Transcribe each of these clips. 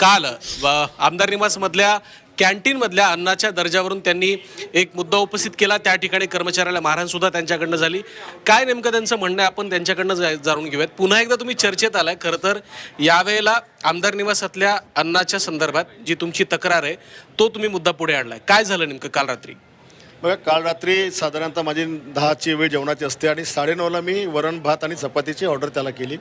काल व आमदार निवासमधल्या कॅन्टीनमधल्या अन्नाच्या दर्जावरून त्यांनी एक मुद्दा उपस्थित केला. त्या ठिकाणी कर्मचाऱ्याला मारहाण सुद्धा त्यांच्याकडनं झाली. काय नेमकं त्यांचं म्हणणं आहे? आपण त्यांच्याकडनं जा- जाणून घेऊयात. पुन्हा एकदा तुम्ही चर्चेत आलाय. खरं तर यावेळेला आमदार निवासातल्या अन्नाच्या संदर्भात जी तुमची तक्रार आहे तो तुम्ही मुद्दा पुढे आणलाय. काय झालं नेमकं काल रात्री? बघा काल रात्री साधारणतः माझी दहाची वेळ जेवणाची असते आणि साडेनऊला मी वरण भात आणि चपातीची ऑर्डर त्याला केली.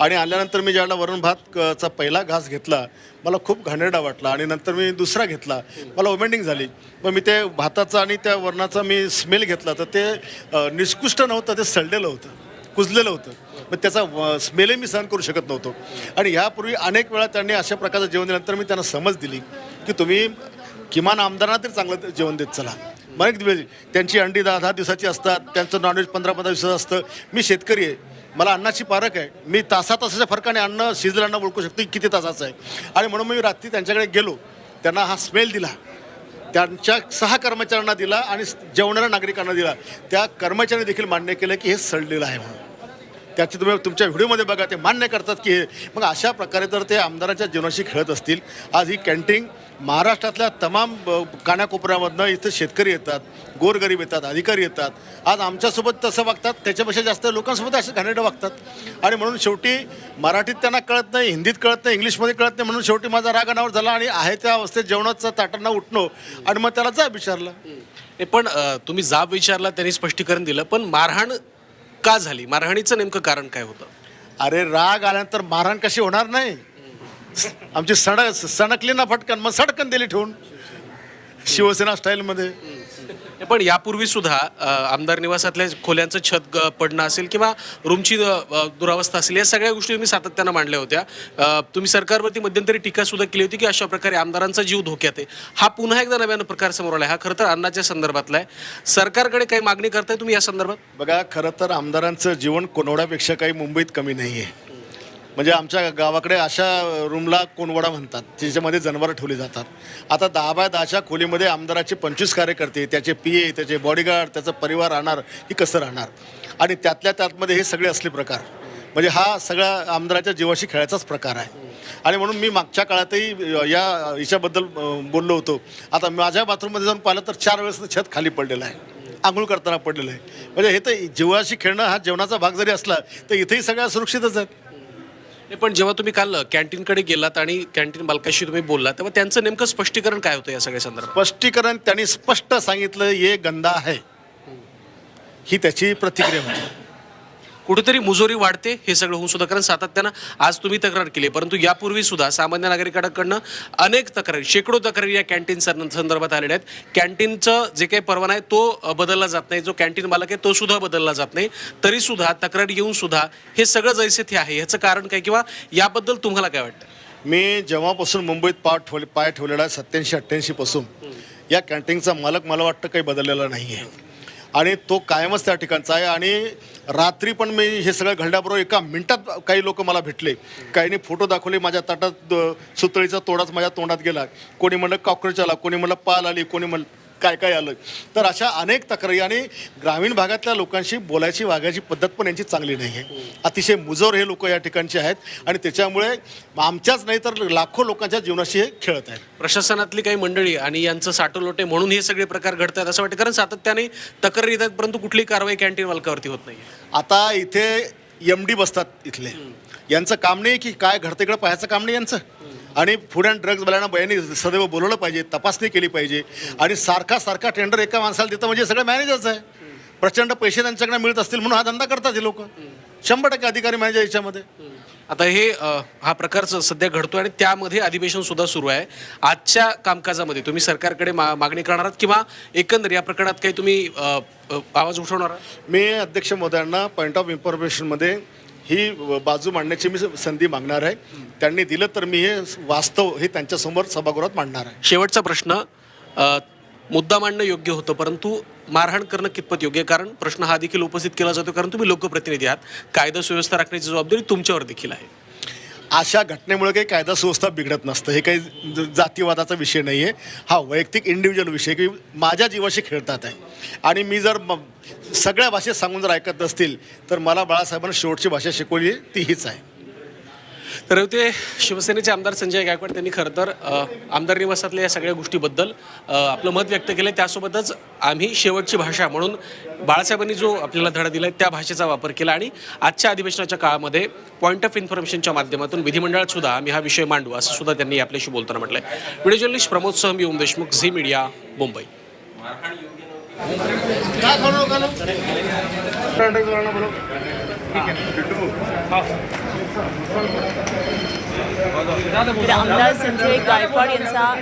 आणि आल्यानंतर मी ज्यावेळेला वरण भात क- चा पहिला घास घेतला मला खूप घाणेरडा वाटला आणि नंतर मी दुसरा घेतला. मला ओमेंडिंग झाली. मग मी ते भाताचा आणि त्या वरणाचा मी स्मेल घेतला तर ते निष्कृष्ट नव्हतं ते सडलेलं होतं कुजलेलं होतं. मग त्याचा स्मेलही मी सहन करू शकत नव्हतो. आणि ह्यापूर्वी अनेक वेळा त्यांनी अशा प्रकारचं जेवण दिल्यानंतर मी त्यांना समज दिली की तुम्ही किमान आमदारांना तरी चांगलं जेवण देत चला. बरेच दिवस त्यांची अंडी दहा दहा दिवसाची असतात त्यांचं नॉनव्हेज पंधरा पंधरा दिवसाचं असतं. मी शेतकरी आहे. मला अन्नाची पारख आहे. मी तासा तासाच्या फरकाने अन्न शिजलं अन्न ओळखू शकतो की किती तासाचं आहे. आणि म्हणून मी रात्री त्यांच्याकडे गेलो. त्यांना हा स्मेल दिला. त्यांच्या सहा कर्मचाऱ्यांना दिला आणि जेवणाऱ्या नागरिकांना दिला. त्या कर्मचाऱ्यांनी देखील मान्य केलं की हे सडलेलं आहे म्हणून. त्याची तुम्ही तुमच्या व्हिडिओमध्ये बघा ते मान्य करतात की हे मग अशा प्रकारे तर ते आमदारांच्या जीवनाशी खेळत असतील. आज ही कॅन्टीन महाराष्ट्रातल्या तमाम कानाकोपऱ्यामधनं इथं शेतकरी येतात गोरगरीब येतात अधिकारी येतात. आज आमच्यासोबत तसं वागतात त्याच्यापेक्षा जास्त लोकांसोबत असे घाणेरडं वागतात. आणि म्हणून शेवटी मराठीत त्यांना कळत नाही हिंदीत कळत नाही इंग्लिशमध्ये कळत नाही म्हणून शेवटी माझा राग अनावर झाला आणि आहे त्या अवस्थेत जेवणाचं ताटांना उठणं आणि मग त्याला जा विचारलं. हे पण तुम्ही जाब विचारला त्यांनी स्पष्टीकरण दिलं पण मारहाण का झाली? मारहाणीचं नेमकं कारण काय होतं? अरे राग आल्यानंतर मारहाण कशी होणार नाही? आमची सडक सणकली ना फटकन मग सडकन दिली ठेवून शिवसेना स्टाईलमध्ये पण यापूर्वी सुद्धा अ, आमदार निवासातल्या खोल्यांचं छत ग- पडणं असेल किंवा रूमची अ, दुरावस्था असेल या सगळ्या गोष्टी तुम्ही सातत्यानं मांडल्या होत्या. अ, तुम्ही सरकारवरती मध्यंतरी टीका सुद्धा केली होती की अशा प्रकारे आमदारांचा जीव धोक्यात आहे. हा पुन्हा एकदा नव्यानं प्रकार समोर आला हा खरं तर अन्नाच्या संदर्भातला आहे. सरकारकडे काही मागणी करताय तुम्ही या संदर्भात? बघा खरं तर आमदारांचं जीवन कोनवड्यापेक्षा काही मुंबईत कमी नाही आहे म्हणजे आमच्या गावाकडे अशा रूमला कोनवडा म्हणतात ज्याच्यामध्ये जनावरं ठेवली जातात. आता दहा बाय दहाच्या खोलीमध्ये आमदाराचे पंचवीस कार्यकर्ते त्याचे पी ए त्याचे बॉडीगार्ड त्याचा परिवार राहणार की कसं राहणार? आणि त्यातल्या त्यातमध्ये हे सगळे असले प्रकार. म्हणजे हा सगळा आमदाराच्या जीवाशी खेळायचाच प्रकार आहे. आणि म्हणून मी मागच्या काळातही या याच्याबद्दल बोललो होतो. आता माझ्या बाथरूममध्ये जाऊन पाहिलं तर चार वेळेस छत खाली पडलेलं आहे. आंघोळ करताना पडलेलं आहे. म्हणजे हे तर जीवाशी खेळणं हा जेवणाचा भाग जरी असला तर इथेही सगळ्या सुरक्षितच आहेत. नाही पण जेव्हा तुम्ही काल कॅन्टीनकडे गेलात आणि कॅन्टीन मालकाशी तुम्ही बोललात तेव्हा त्यांचं नेमकं स्पष्टीकरण काय होतं या सगळ्या संदर्भात? स्पष्टीकरण त्यांनी स्पष्ट सांगितलं ये गंदा आहे. ही त्याची प्रतिक्रिया होती. कुठेतरी मुजोरी वाढते हे सगळं होऊन सुद्धा कारण सातत्यानं आज तुम्ही तक्रार केली परंतु यापूर्वी सुद्धा सामान्य नागरिकांकडनं अनेक तक्रारी शेकडो तक्रारी या कॅन्टीन संदर्भात आलेल्या आहेत. कॅन्टीनचं जे काही परवाना आहे तो बदलला जात नाही. जो कॅन्टीन मालक आहे तो सुद्धा बदलला जात नाही. तरी सुद्धा तक्रार येऊन सुद्धा हे सगळं जैसे ते आहे. ह्याचं कारण काय किंवा याबद्दल तुम्हाला काय वाटतं? मी जेव्हापासून मुंबईत पाय ठेवले पाय ठेवलेला आहे सत्याऐंशी अठ्ठ्याऐंशीपासून या कॅन्टीनचा मालक मला वाटतं काही बदललेला नाही आहे आणि तो कायमच त्या ठिकाणचा आहे. आणि रात्री पण मी हे सगळं घडल्याबरोबर एका मिनिटात काही लोक मला भेटले. काहींनी फोटो दाखवले माझ्या ताटात सुतळीचा तोडाच माझ्या तोंडात गेला. कोणी म्हणलं कॉक्रोच आला कोणी म्हणलं पाल आली कोणी म्हणलं काय काय आलं? तर अशा अनेक तक्रारी आणि ग्रामीण भागातल्या लोकांशी बोलायची वागायची पद्धत पण यांची चांगली नाही आहे अतिशय मुजोर हे लोक या ठिकाणचे आहेत आणि त्याच्यामुळे आमच्याच नाही तर लाखो लोकांच्या जीवनाशी हे खेळत आहेत. प्रशासनातली काही मंडळी आणि यांचं साठवलोटे म्हणून हे सगळे प्रकार घडतात असं वाटतं. कारण सातत्याने तक्रारी येतात परंतु कुठलीही कारवाई कॅन्टीन मालकावरती होत नाही आता इथे एम डी बसतात इथले. यांचं काम नाही की काय घडतं इकडं पाहायचं काम नाही यांचं. आणि फूड अँड ड्रग्ज वाल्यांना यांनी सदैव बोलवलं पाहिजे तपासणी केली पाहिजे. आणि सारखा सारखा टेंडर एका माणसाला देतं म्हणजे सगळं मॅनेजरच आहे. प्रचंड पैसे त्यांच्याकडे मिळत असतील म्हणून हा धंदा करतात हे लोक. शंभर टक्के अधिकारी मॅनेजर याच्यामध्ये. आता हे हा प्रकार सध्या घडतोय आणि त्यामध्ये अधिवेशन सुद्धा सुरू आहे. आजच्या कामकाजामध्ये तुम्ही सरकारकडे मा मागणी करणार आहात किंवा एकंदर या प्रकरणात काही तुम्ही आवाज उठवणार आहात? मी अध्यक्ष महोदयांना पॉईंट ऑफ इन्फॉर्मेशनमध्ये ही बाजू मांडण्याची मी संधी मागणार आहे. त्यांनी दिलं तर मी हे वास्तव हे त्यांच्यासमोर सभागृहात मांडणार आहे. शेवटचा प्रश्न मुद्दा मांडणं योग्य होतं परंतु मारहाण करणं कितपत योग्य कारण प्रश्न हा देखील उपस्थित केला जातो कारण तुम्ही लोकप्रतिनिधी आहात. कायदा सुव्यवस्था राखण्याची जबाबदारी तुमच्यावर देखील आहे. अशा घटनेमुळे काही कायदा सुव्यवस्था बिघडत नसतं हे काही ज- जातीवादाचा विषय नाही आहे हा वैयक्तिक इंडिव्हिज्युअल विषय की माझ्या जीवाशी खेळतात आहे. आणि मी जर म- सगळ्या भाषेत सांगून जर ऐकत नसतील तर मला बाळासाहेबांना शेवटची भाषा शिकवली ती हीच आहे. तर ते शिवसेनेचे आमदार संजय गायकवाड त्यांनी खरं तर आमदार निवासातल्या या सगळ्या गोष्टीबद्दल आपलं मत व्यक्त केलं त्यासोबतच आम्ही शेवटची भाषा म्हणून बाळासाहेबांनी जो आपल्याला धडा दिला त्या भाषेचा वापर केला आणि आजच्या अधिवेशनाच्या काळामध्ये पॉईंट ऑफ इन्फॉर्मेशनच्या माध्यमातून विधिमंडळात सुद्धा आम्ही हा विषय मांडू असं सुद्धा त्यांनी आपल्याशी बोलताना म्हटलंय. व्हिडिओ जर्नलिस्ट प्रमोद सह मी ओम देशमुख झी मीडिया मुंबई. आमदार संजय गायकवाड यांचा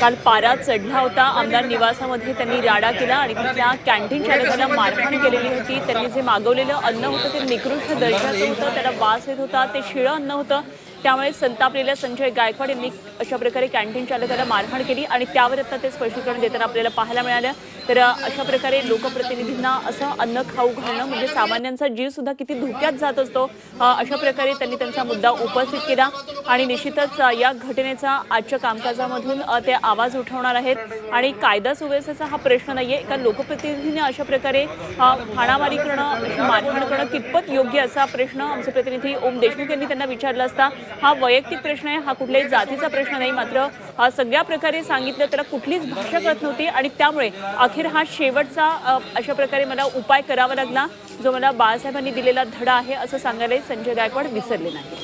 काल पारा चढला होता. आमदार निवासामध्ये त्यांनी राडा केला आणि तिथल्या कॅन्टीन चालकाला मारहाण केलेली होती. त्यांनी जे मागवलेलं अन्न होतं ते निकृष्ट दर्जाचं होतं. त्याला वास येत होता. ते शिळं अन्न होतं. त्यामुळे संतापलेल्या संजय गायकवाड यांनी अशा प्रकारे कॅन्टीन चालकाला मारहाण केली आणि त्यावर आता ते स्पष्टीकरण देताना आपल्याला पाहायला मिळालं. तर अशा प्रकारे लोकप्रतिनिधींना असं अन्न खाऊ घालणं म्हणजे सामान्यांचा जीव सुद्धा किती धोक्यात जात असतो अशा प्रकारे त्यांनी त्यांचा मुद्दा उपस्थित केला आणि निश्चितच या घटनेचा आजच्या कामकाजामधून ते आवाज उठवणार आहेत. आणि कायदा सुव्यवस्थेचा हा प्रश्न नाही आहे एका लोकप्रतिनिधीने अशा प्रकारे हाणामारी करणं मारहाण करणं कितपत योग्य असा प्रश्न आमचे प्रतिनिधी ओम देशमुख यांनी त्यांना विचारला असता. हा वैयक्तिक प्रश्न आहे हा कुठल्याही जातीचा प्रश्न नाही. मात्र हा सगळ्या प्रकारे सांगितलं त्याला कुठलीच भाषा कळत नव्हती आणि त्यामुळे अखेर हा शेवटचा अशा प्रकारे मला उपाय करावा लागला जो मला बाळासाहेबांनी दिलेला धडा आहे असं सांगायला संजय गायकवाड विसरले नाही